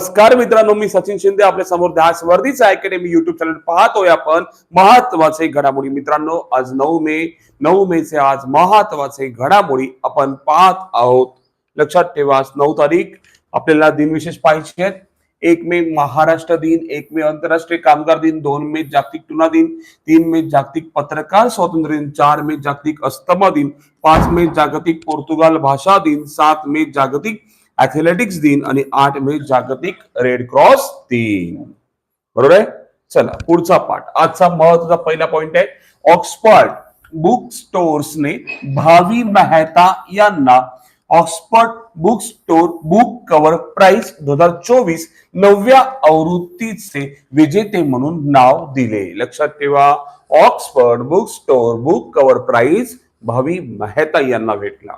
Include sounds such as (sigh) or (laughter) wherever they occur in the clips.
नमस्कार मित्रांनो मी सचिन शिंदे आपल्यासमोर ध्यास वर्धीचा अकॅडमी युट्यूब चॅनल पाहतोय आपण. महत्त्वाचे घडामोडी. मित्रांनो आज नऊ मे नऊ मे चे आज महत्त्वाचे घडामोडी आपण पाहत आहोत. लक्षात ठेवा आज नऊ तारीख आपल्याला दिनविशेष पाहिजे आहेत. एक मे महाराष्ट्र दिन एक मे आंतरराष्ट्रीय कामगार दिन दोन मे जागतिक टुना दिन तीन मे जागतिक पत्रकार स्वातंत्र्य दिन चार मे जागतिक अस्थमा दिन पाच मे जागतिक पोर्तुगाल भाषा दिन सात मे जागतिक ऍथलेटिक्स दिन आणि आठ मे जागतिक रेड क्रॉस दिन. बरोबर आहे? चला पुढचा पाठ. आजचा महत्त्वाचा पहिला पॉइंट आहे ऑक्सफर्ड बुक स्टोर्सने भावी मेहता यांना Oxford book store book cover price दोन हजार चोवीस नवव्या आवृत्तीचे विजेते म्हणून नाव दिले. लक्षात ठेवा Oxford book store book cover price Bhavi Mehta यांना भेटला.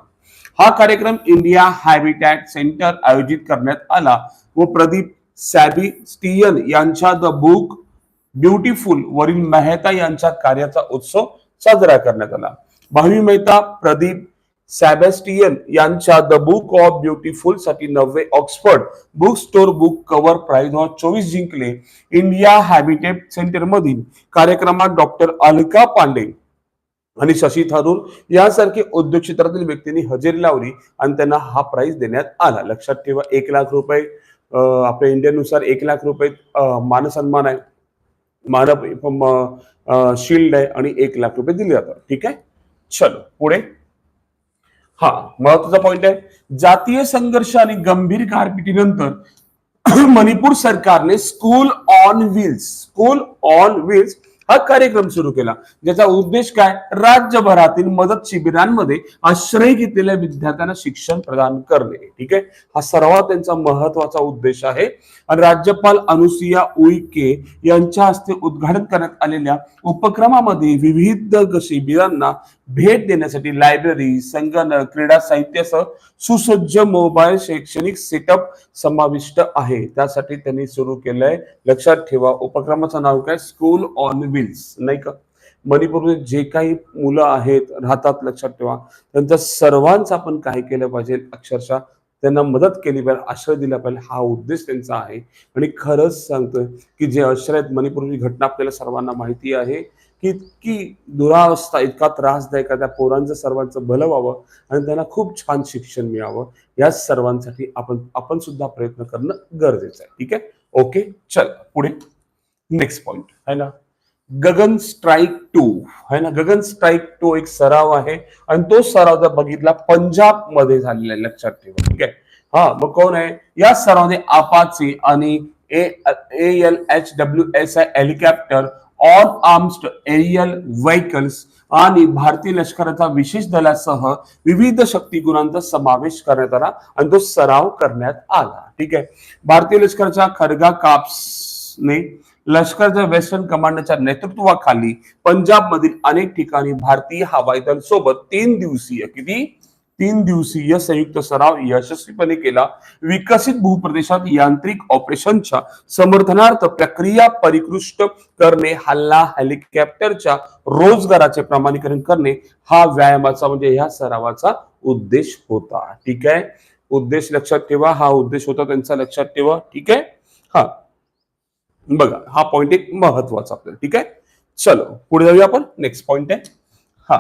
हा कार्यक्रम इंडिया हॅबिटॅट सेंटर आयोजित करण्यात आला. व प्रदीप सॅबिस्टियन यांच्या द बुक ब्युटिफुल वरील मेहता यांच्या कार्याचा उत्सव साजरा करण्यात आला. भावी मेहता प्रदीप सॅबेस्टियन यांच्या द बुक ऑफ ब्युटिफुलसाठी नववे Oxford book store book cover prize दोन चोवीस जिंकले. इंडिया हॅबिटेट सेंटर मधील कार्यक्रमात डॉक्टर अलका पांडे आणि शशी थरूर यासारखे उद्योग क्षेत्रातील व्यक्तींनी हजेरी लावली आणि त्यांना हा प्राईज देण्यात आला. लक्षात ठेवा एक लाख रुपये आपल्या इंडियानुसार एक लाख रुपये मानसन्मान आहे. मानव शिल्ड आहे आणि एक लाख रुपये दिले जातात. ठीक आहे? चलो पुढे. हा महत्त्वाचा पॉइंट आहे. जातीय संघर्ष आणि गंभीर गारपिटीनंतर (clears throat) मणिपूर सरकारने school on wheels school on wheels हा कार्यक्रम सुरू केला. ज्याचा उद्देश काय? राज्यभरातील मदत शिबिरांमध्ये आश्रय घेतलेल्या विद्यार्थ्यांना शिक्षण प्रदान करणे. ठीक आहे? हा सर्वात त्यांचा महत्त्वाचा उद्देश आहे. आणि राज्यपाल अनुसुया उईके यांच्या हस्ते उद्घाटन करण्यात आलेल्या उपक्रमामध्ये विविध शिबिरांना भेट देण्यासाठी लायब्ररी संगणक क्रीडा साहित्यासह सुसज्ज मोबाईल शैक्षणिक सेटअप समाविष्ट आहे. त्यासाठी त्यांनी सुरू केलंय. लक्षात ठेवा उपक्रमाचं नाव काय? स्कूल ऑन विल्स नाही का? मणिपूरमध्ये जे काही मुलं आहेत राहतात लक्षात ठेवा. त्यांच्या सर्वांचं आपण काय केलं पाहिजे. अक्षरशः त्यांना मदत केली पाहिजे आश्रय दिला पाहिजे. हा उद्देश त्यांचा आहे. आणि खरंच सांगतोय की जे आश्रय आहेत मणिपूरची घटना आपल्याला सर्वांना माहिती आहे की इतकी दुरावस्था इतका त्रासदायक त्या पोरांचं सर्वांचं भलं व्हावं आणि त्यांना खूप छान शिक्षण मिळावं या सर्वांसाठी आपण आपण सुद्धा प्रयत्न करणं गरजेचं आहे. ठीक आहे? ओके? चल पुढे. नेक्स्ट पॉइंट आहे ना? Gagan strike two. है ना? गगन स्ट्राईक टू एक सराव आहे. आणि तो सराव जर बघितला पंजाबमध्ये झालेला आहे लक्षात ठेवा. ठीक आहे? हा मग कोण आहे? या सरावने आपाचे आणि A L H W S I helicopter all armed aerial vehicles आणि भारतीय लष्कराचा विशेष दलासह विविध शक्ती गुणांचा समावेश करण्यात आला आणि तो सराव करण्यात आला. ठीक आहे? भारतीय लष्कराच्या खडगा काप्सने लष्करच्या वेस्टर्न कमांडच्या नेतृत्वाखाली पंजाबमधील अनेक ठिकाणी भारतीय हवाई दल सोबत तीन दिवसीय किती? तीन दिवसीय संयुक्त सराव यशस्वीपणे केला. विकसित भूप्रदेशात यांत्रिक ऑपरेशनच्या समर्थनार्थ प्रक्रिया परिकृष्ट करणे हल्ला हेलिकॉप्टरच्या रोजगाराचे प्रमाणीकरण करणे हा व्यायामाचा म्हणजे ह्या सरावाचा उद्देश होता. ठीक आहे? उद्देश लक्षात ठेवा. हा उद्देश होता त्यांचा. लक्षात ठेवा. ठीक आहे? हा. बघा हा पॉइंट एक महत्त्वाचा आपल्याला ठीक आहे? चलो पुढे जाऊया आपण. नेक्स्ट पॉइंट आहे. हा.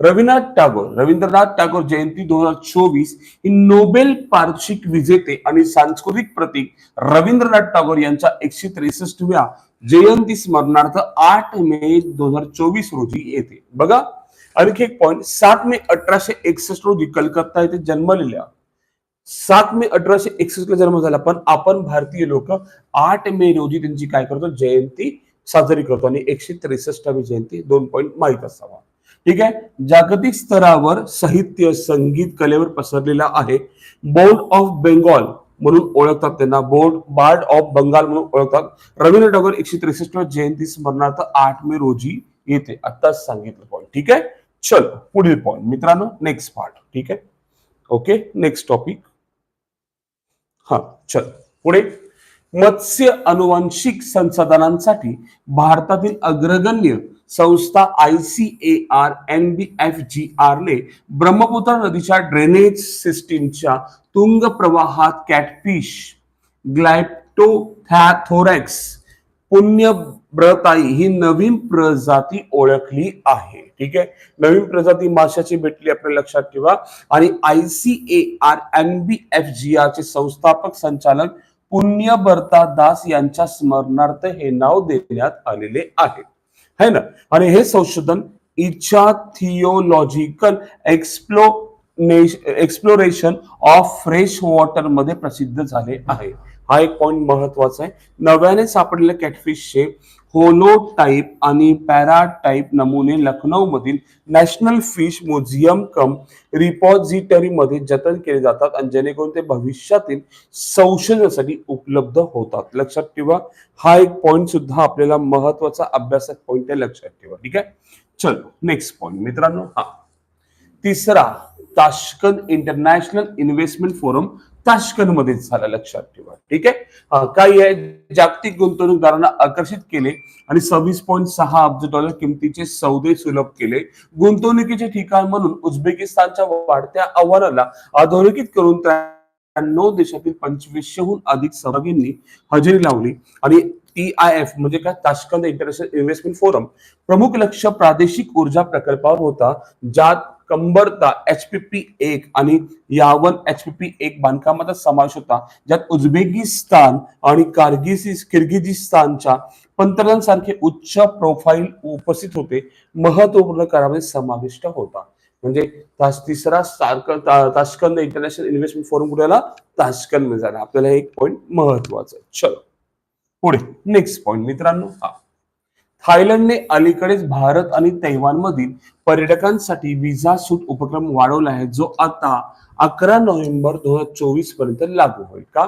रवींद्रनाथ टागोर रवींद्रनाथ टागोर जयंती दोन हजार चोवीस ही नोबेल पारितोषिक विजेते आणि सांस्कृतिक प्रतीक रवींद्रनाथ टागोर यांच्या एकशे त्रेसष्टव्या जयंती स्मरणार्थ आठ मे दोन हजार चोवीस रोजी येते. बघा आणखी एक पॉइंट सात मे अठराशे एकसष्ट रोजी कलकत्ता येथे जन्मलेल्या सात मे अठराशे एकसष्टला जन्म झाला पण आपण भारतीय लोक आठ मे रोजी त्यांची काय करतो? जयंती साजरी करतो आणि एकशे त्रेसष्टावी जयंती दोन पॉईंट माहीत असावा. ठीक आहे? जागतिक स्तरावर साहित्य संगीत कलेवर पसरलेला आहे. बोर्ड ऑफ बेंगॉल म्हणून ओळखतात त्यांना. बोर्ड बार्ड ऑफ बंगाल म्हणून ओळखतात. रवींद्र टागोर एकशे त्रेसष्ट जयंती स्मरणार्थ आठ मे रोजी येते. आताच सांगितलं पॉईंट ठीक आहे? चल पुढील पॉईंट मित्रांनो नेक्स्ट पार्ट ठीक आहे? ओके नेक्स्ट टॉपिक हा चल. पुढे. मत्स्य अनुवांशिक संसाधनांसाठी भारतातील अग्रगण्य संस्था I C A R N B F G R ने ब्रह्मपुत्र नदीच्या ड्रेनेज सिस्टीमच्या तुंग प्रवाहात कॅटफिश ग्लायप्टोथोरॅक्स ब्रताई ही नवीन प्रजाती ओळखली आहे. ठीक आहे? नवीन प्रजाती माशाची भेटली आपल्या लक्षात ठेवा. आणि I C A R M B F G R चे संस्थापक संचालक पुण्यबर्ता दास यांच्या स्मरणार्थ हे नाव देण्यात आलेले आहे. है ना? आणि हे संशोधन इच्छा theological explo exploration of fresh वॉटरमध्ये प्रसिद्ध झाले आहे. हा एक पॉइंट महत्त्वाचा आहे. नव्याने सापडलेल्या कॅटफिशचे होलो टाईप आणि पॅराटाईप नमुने लखनौ मधील national fish museum cum repository मध्ये जतन केले जातात आणि जेणेकरून ते भविष्यातील संशोधनासाठी उपलब्ध होतात. लक्षात ठेवा हा एक पॉइंट सुद्धा आपल्याला महत्त्वाचा अभ्यासक पॉइंट आहे लक्षात ठेवा. ठीक आहे? चलो नेक्स्ट पॉइंट मित्रांनो हा. तिसरा ताशकंद इंटरनॅशनल इन्व्हेस्टमेंट फोरम ताशकंदमध्ये झाला लक्षात ठेवा. ठीक आहे? काही आहे जागतिक गुंतवणूकदारांना आकर्षित केले आणि सव्वीस पॉईंट सहा अब्ज डॉलर किमतीचे सौदे सुलभ केले. गुंतवणुकीचे ठिकाण म्हणून उझबेकिस्तानच्या वाढत्या आव्हानाला अधोरेखित करून त्र्याण्णव देशातील पंचवीसशेहून अधिक सहभागींनी हजेरी लावली. आणि टी आय एफ म्हणजे काय? Tashkent international investment forum. प्रमुख लक्ष प्रादेशिक ऊर्जा प्रकल्पावर होता ज्यात कंबरता एचपीपी एक आणि यावन एचपीपी एक बांधकामाचा समावेश होता. ज्यात उझबेकिस्तान आणि कार्गिसिस किर्गिजिस्तानच्या पंतप्रधानांसारखे उच्च प्रोफाईल उपस्थित होते. महत्त्वपूर्ण करामध्ये समाविष्ट होता. म्हणजे तिसरा ताशकंद इंटरनॅशनल इन्व्हेस्टमेंट फोरम कुठेला ताशकंदमध्ये झाला. आपल्याला एक पॉईंट महत्त्वाचा आहे. चलो. पुढे. नेक्स्ट पॉईंट मित्रांनो हा. थायलंडने अलीकडेच भारत आणि तैवानमधील पर्यटकांसाठी विजा सूट उपक्रम वाढवला आहे जो आता अकरा नोव्हेंबर दोन हजार चोवीसपर्यंत लागू होईल. का?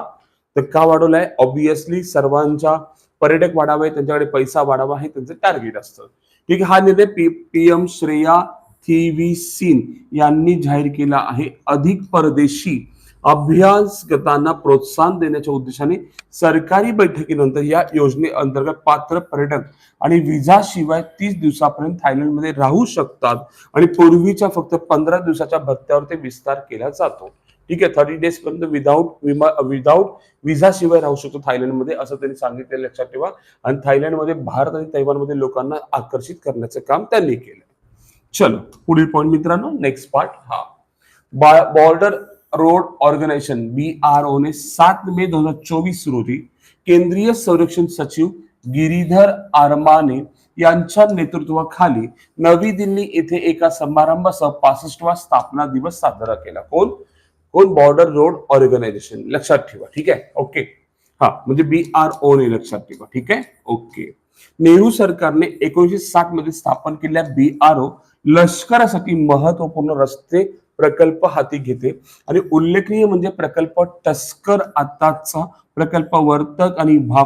तर का वाढवला आहे? ऑब्विसली सर्वांच्या पर्यटक वाढावे त्यांच्याकडे पैसा वाढावा हे त्यांचं टार्गेट असतं. ठीक आहे हा निर्णय पी पी एम श्रेया थी थिविसिन यांनी जाहीर केला आहे. अधिक परदेशी अभ्यासगतांना प्रोत्साहन देण्याच्या उद्देशाने सरकारी बैठकीनंतर या योजनेअंतर्गत पात्र पर्यटक आणि विजा शिवाय तीस दिवसापर्यंत थायलंडमध्ये राहू शकतात. आणि पूर्वीच्या फक्त पंधरा दिवसाच्या भत्त्यावर ते विस्तार केला जातो. ठीक आहे थर्टी डेज पर्यंत विदाऊट विमा विदाऊट विजा शिवाय राहू शकतो थायलंडमध्ये असं त्यांनी सांगितलं लक्षात ठेवा. आणि थायलंडमध्ये भारत आणि तैवानमध्ये लोकांना आकर्षित करण्याचं काम त्यांनी केलं चलो पुढील पॉईंट मित्रांनो नेक्स्ट पार्ट हा. Border road organisation B R O ने सात मे दोन हजार चोवीस रोजी केंद्रीय संरक्षण सचिव गिरीधर आरमाने यांच्या नेतृत्वाखाली नवी दिल्ली येथे एका समारंभासह पासष्टवा स्थापना दिवस साजरा केला. कोण? कोण? बॉर्डर रोड ऑर्गनायझेशन लक्षात ठेवा. ठीक आहे? ओके हा म्हणजे बी आर ओ ने लक्षात ठेवा. ठीक आहे? ओके नेहरू सरकारने एकोणीशे साठमध्ये स्थापन केलेल्या बी आर ओ लष्करासाठी महत्त्वपूर्ण रस्ते प्रकल्प हाती घेते. आणि उल्लेखनीय म्हणजे प्रकल्प टस्कर आताचा प्रकल्प वर्तक आणि भा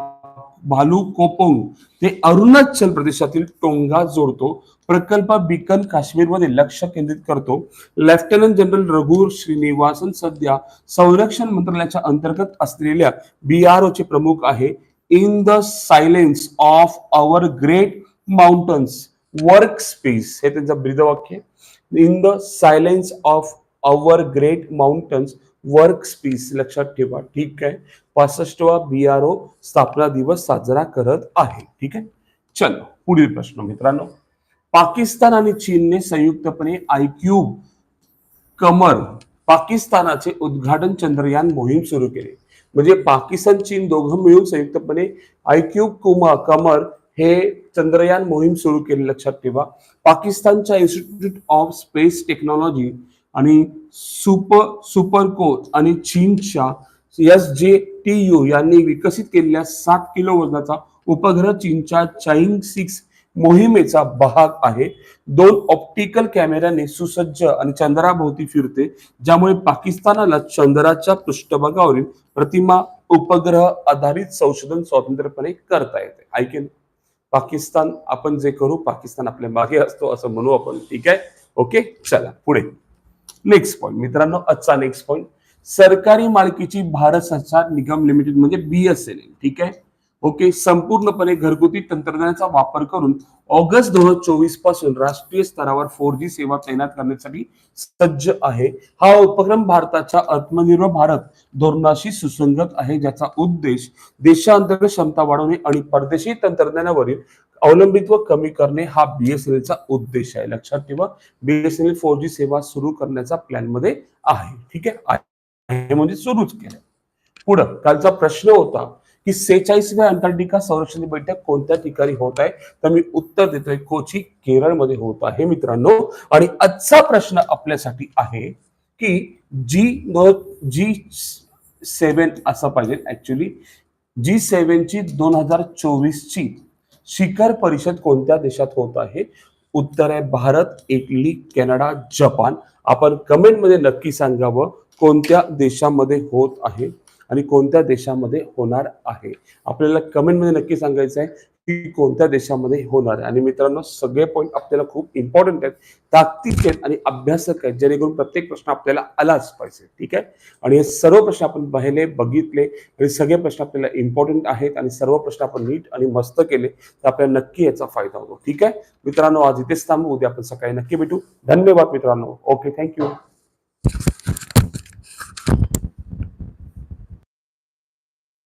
भालू कोपोंग ते अरुणाचल प्रदेशातील टोंगा जोडतो. प्रकल्प बिकन काश्मीरमध्ये लक्ष केंद्रित करतो. लेफ्टनंट जनरल रघु श्रीनिवासन सध्या संरक्षण मंत्रालयाच्या अंतर्गत असलेल्या बी आर ओ चे प्रमुख आहे. In the silence of our great mountains work space हे त्यांचं ब्रीदवाक्य आहे. In the silence of our great mountains work space लक्षात ठेवा. ठीक आहे? पासष्टवा बी आर ओ स्थापना दिवस साजरा करत आहे. ठीक आहे? चलो पुढील प्रश्न मित्रांनो. पाकिस्तान आणि चीनने संयुक्तपणे आयक्यूब कमर पाकिस्तानाचे उद्घाटन चंद्रयान मोहीम सुरू केली. म्हणजे पाकिस्तान चीन दोघं मिळून संयुक्तपणे आयक्यूब कुमा कमर हे चंद्रयान मोहीम सुरू केली लक्षात ठेवा. पाकिस्तानच्या इन्स्टिट्यूट ऑफ स्पेस टेक्नॉलॉजी आणि सुपर सुपरको आणि चीनच्या एस जे टी यू यांनी विकसित केलेल्या सात किलो वजनाचा उपग्रह चीनच्या चाइंग सिक्स मोहिमेचा भाग आहे. दोन ऑप्टिकल कॅमेऱ्याने सुसज्ज आणि चंद्राभोवती फिरते ज्यामुळे पाकिस्तानाला चंद्राच्या पृष्ठभागावरील प्रतिमा उपग्रह आधारित संशोधन स्वतंत्रपणे करता येते. ऐकेन पाकिस्तान आपण जे करू पाकिस्तान आपल्या मागे असतो असं म्हणू आपण. ठीक आहे? ओके? चला पुढे. नेक्स्ट पॉईंट मित्रांनो आजचा नेक्स्ट पॉईंट सरकारी मालकीची भारत संचार निगम लिमिटेड म्हणजे बीएसएनएल ठीक आहे? ओके? संपूर्णपणे घरगुती तंत्रज्ञानाचा वापर करून ऑगस्ट दोन हजार चोवीसपासून राष्ट्रीय स्तरावर फोर जी सेवा तैनात करण्यासाठी सज्ज आहे. हा उपक्रम भारताच्या आत्मनिर्भर भारत धोरणाशी सुसंगत आहे ज्याचा उद्देश देशांतर्गत क्षमता वाढवणे आणि परदेशी तंत्रज्ञानावरील अवलंबित्व कमी करणे हा बीएसएनएल चा उद्देश आहे. लक्षात ठेवा बीएसएनएल फोर जी सेवा सुरू करण्याचा प्लॅनमध्ये आहे. ठीक आहे म्हणजे सुरूच केलं. पुढं कालचा प्रश्न होता की सेहेचाळीसव्या अंटार्क्टिका संरक्षण बैठक कोणत्या ठिकाणी होत आहे? तर मी उत्तर देतोय कोची केरळमध्ये होत आहे मित्रांनो. आणि आजचा प्रश्न आपल्यासाठी आहे की जी जी सेवन असं पाहिजे ऍक्च्युली जी सेव्हनची दोन हजार चोवीसची शिखर परिषद कोणत्या देशात होत आहे? उत्तर आहे भारत इटली कॅनडा जपान. आपण कमेंटमध्ये नक्की सांगावं कोणत्या देशामध्ये होत आहे? आणि कोणत्या देशामध्ये होणार आहे? आपल्याला कमेंटमध्ये नक्की सांगायचं आहे की कोणत्या देशामध्ये होणार आहे. आणि मित्रांनो सगळे पॉईंट आपल्याला खूप इम्पॉर्टंट आहेत. ताकदीचे आहेत आणि अभ्यासक आहेत जेणेकरून प्रत्येक प्रश्न आपल्याला आलाच पाहिजे. ठीक आहे? आणि हे सर्व प्रश्न आपण पाहिले बघितले आणि सगळे प्रश्न आपल्याला इम्पॉर्टंट आहेत आणि सर्व प्रश्न आपण नीट आणि मस्त केले तर आपल्याला नक्की याचा फायदा होतो. ठीक आहे? मित्रांनो आज इथेच थांबू. उद्या आपण सकाळी नक्की भेटू. धन्यवाद मित्रांनो. Okay thank you